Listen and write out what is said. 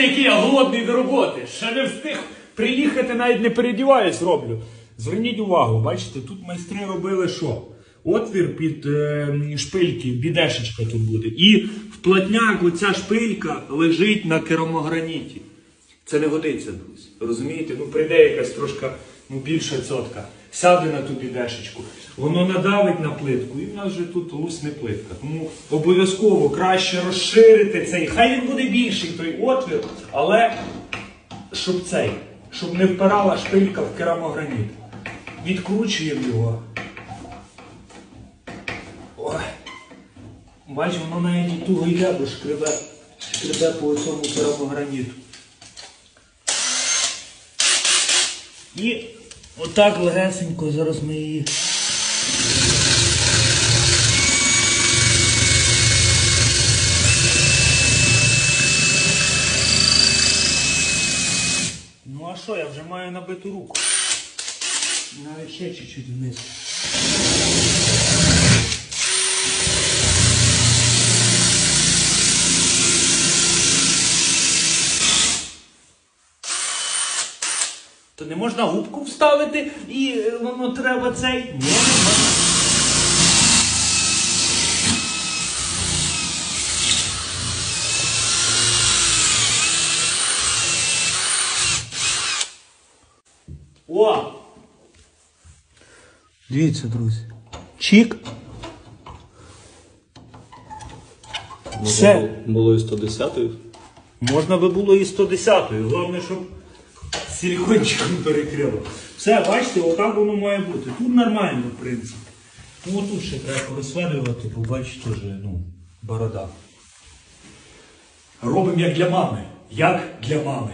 Дивіться, який я голодний до роботи. Ще не встиг приїхати, навіть не передіваюсь роблю. Зверніть увагу, бачите, тут майстри робили що? Отвір під е, шпильки, бідешечка тут буде. І в платняк оця шпилька лежить на керамограніті. Це не годиться, друзі. Розумієте? Ну прийде якась трошка ну, більша цотка. Сяде на ту бідешечку, воно надавить на плитку, і в нас вже тут лусне плитка. Тому обов'язково краще розширити цей. Хай він буде більший той отвір, але щоб цей, щоб не впирала шпилька в керамограніт. Відкручуємо його. Ой. Бач, воно навіть і туго йде, бо шкребе, шкребе по цьому керамограніту. І отак легесенько зараз ми її. Ну а що, я вже маю набиту руку. Навіть ще чуть-чуть вниз. То не можна губку вставити і е, воно треба цей. Ні, не можна. О! Дивіться, друзі. Чік. Все. Було і 110 Можна би було і 110-ю. Головне, щоб силікончиком перекрило. Все, бачите, отак воно має бути. Тут нормально, в принципі. Ну отут ще треба розсверлювати, бо бачите, вже, ну, борода. Робимо як для мами. Як для мами.